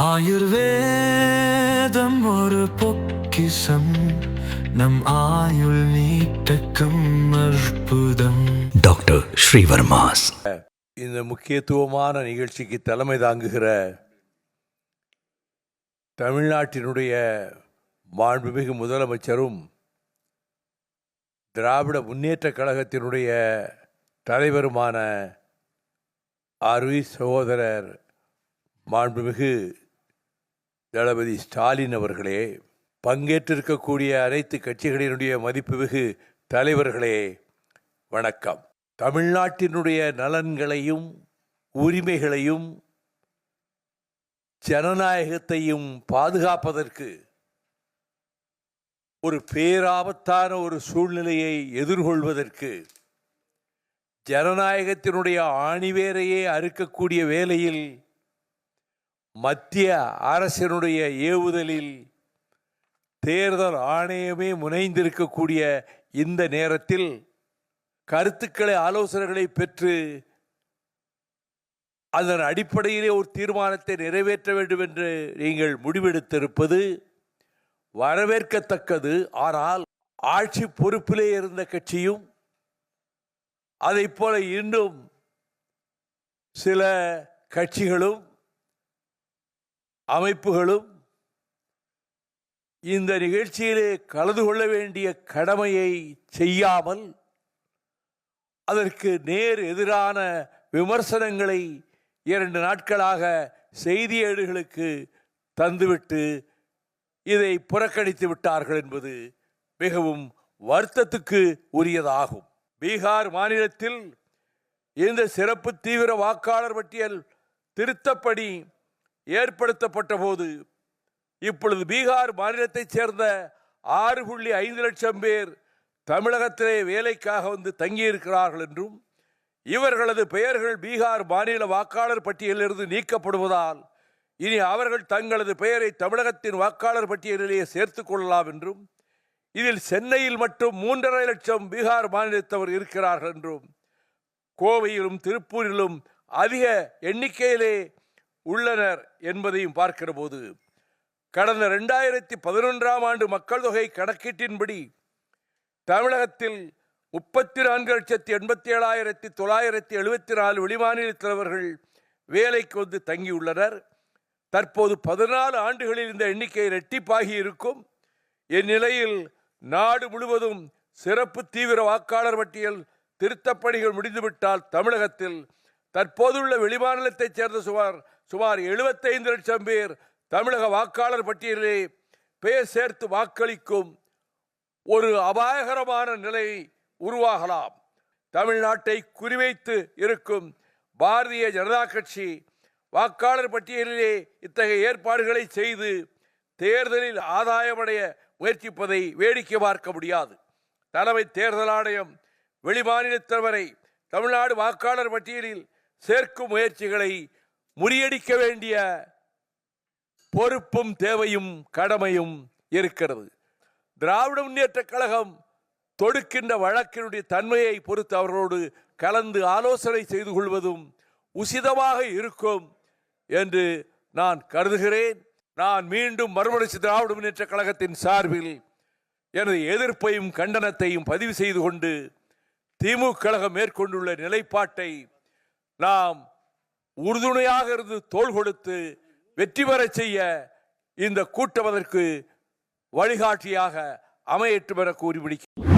ஆயுர்வேதம் ஒரு பொக்கிசம் நம் ஆயுள் நீட்டக்கும் அற்புதம். டாக்டர் ஸ்ரீவர்மாஸ். இந்த முக்கியத்துவமான நிகழ்ச்சிக்கு தலைமை தாங்குகிற தமிழ்நாட்டினுடைய மாண்புமிகு முதலமைச்சரும் திராவிட முன்னேற்றக் கழகத்தினுடைய தலைவருமான அருவி சகோதரர் மாண்புமிகு தளபதி ஸ்டாலின் அவர்களே பங்கேற்றிருக்கக்கூடிய அனைத்து கட்சிகளினுடைய மதிப்புமிகு தலைவர்களே வணக்கம். தமிழ்நாட்டினுடைய நலன்களையும் உரிமைகளையும் ஜனநாயகத்தையும் பாதுகாப்பதற்கு ஒரு பேராபத்தான ஒரு சூழ்நிலையை எதிர்கொள்வதற்கு ஜனநாயகத்தினுடைய ஆணிவேரையே அறுக்கக்கூடிய வேலையில் மத்திய அரசினுடைய ஏவுதலில் தேர்தல் ஆணையமே முனைந்திருக்கக்கூடிய இந்த நேரத்தில் கருத்துக்களை ஆலோசனைகளை பெற்று அதன் அடிப்படையிலே ஒரு தீர்மானத்தை நிறைவேற்ற வேண்டும் என்று நீங்கள் முடிவெடுத்திருப்பது வரவேற்கத்தக்கது. ஆனால் ஆட்சி பொறுப்பிலே இருந்த கட்சியும் அதைப் போல இன்னும் சில கட்சிகளும் அமைப்புகளும் இந்த நிகழ்ச்சியிலே கலந்து கொள்ள வேண்டிய கடமையை செய்யாமல் அதற்கு நேர் எதிரான விமர்சனங்களை இரண்டு நாட்களாக செய்தியேடுகளுக்கு தந்துவிட்டு இதை புறக்கணித்து விட்டார்கள் என்பது மிகவும் வருத்தத்துக்கு உரியதாகும். பீகார் மாநிலத்தில் இந்த சிறப்பு தீவிர வாக்காளர் பட்டியல் திருத்தப்படி ஏற்படுத்தப்பட்ட போது இப்பொழுது பீகார் மாநிலத்தைச் சேர்ந்த ஆறு புள்ளி ஐந்து லட்சம் பேர் தமிழகத்திலே வேலைக்காக வந்து தங்கியிருக்கிறார்கள் என்றும் இவர்களது பெயர்கள் பீகார் மாநில வாக்காளர் பட்டியலிலிருந்து நீக்கப்படுவதால் இனி அவர்கள் தங்களது பெயரை தமிழகத்தின் வாக்காளர் பட்டியலிலேயே சேர்த்துக் கொள்ளலாம் என்றும் இதில் சென்னையில் மட்டும் மூன்றரை லட்சம் பீகார் மாநிலத்தவர் இருக்கிறார்கள் என்றும் கோவையிலும் திருப்பூரிலும் அதிக எண்ணிக்கையிலே உள்ளனர் என்பதையும் பார்க்கிற போது கடந்த ரெண்டாயிரத்தி பதினொன்றாம் ஆண்டு மக்கள் தொகை கணக்கீட்டின்படி தமிழகத்தில் முப்பத்தி நான்கு லட்சத்தி எண்பத்தி ஏழாயிரத்தி தொள்ளாயிரத்தி எழுபத்தி நாலு வெளிமாநிலத்தவர்கள் வேலைக்கு வந்து தங்கியுள்ளனர். தற்போது பதினாலு ஆண்டுகளில் இந்த எண்ணிக்கை இரட்டிப்பாகி இருக்கும். இந்நிலையில் நாடு முழுவதும் சிறப்பு தீவிர வாக்காளர் பட்டியல் திருத்தப்பணிகள் முடிந்துவிட்டால் தமிழகத்தில் தற்போதுள்ள வெளிமாநிலத்தைச் சேர்ந்த சுமார் சுமார் எழுபத்தைந்து லட்சம் பேர் தமிழக வாக்காளர் பட்டியலிலே பெயர் சேர்த்து வாக்களிக்கும் ஒரு அபாயகரமான நிலை உருவாகலாம். தமிழ்நாட்டை குறிவைத்து இருக்கும் பாரதிய ஜனதா கட்சி வாக்காளர் பட்டியலிலே இத்தகைய ஏற்பாடுகளை செய்து தேர்தலில் ஆதாயமடைய முயற்சிப்பதை வேடிக்கை பார்க்க முடியாது. தலைமை தேர்தல் ஆணையம் வெளிமாநிலத்தவரை தமிழ்நாடு வாக்காளர் பட்டியலில் சேர்க்கும் முயற்சிகளை முறியடிக்க வேண்டிய பொறுப்பும் தேவையும் கடமையும் இருக்கிறது. திராவிட முன்னேற்ற கழகம் தொடுக்கின்ற வழக்கினுடைய தன்மையை பொறுத்து அவர்களோடு கலந்து ஆலோசனை செய்து கொள்வதும் உசிதமாக இருக்கும் என்று நான் கருதுகிறேன். நான் மீண்டும் மறுமலர்ச்சி திராவிட முன்னேற்ற கழகத்தின் சார்பில் எனது எதிர்ப்பையும் கண்டனத்தையும் பதிவு செய்து கொண்டு திமுக கழகம் மேற்கொண்டுள்ள நிலைப்பாட்டை நாம் உறுதுணையாக இருந்து தோள் கொடுத்து வெற்றி பெறச் செய்ய இந்த கூட்டம் அதற்கு வழிகாட்டியாக அமையற்று பெற கூறி முடிக்கிறேன்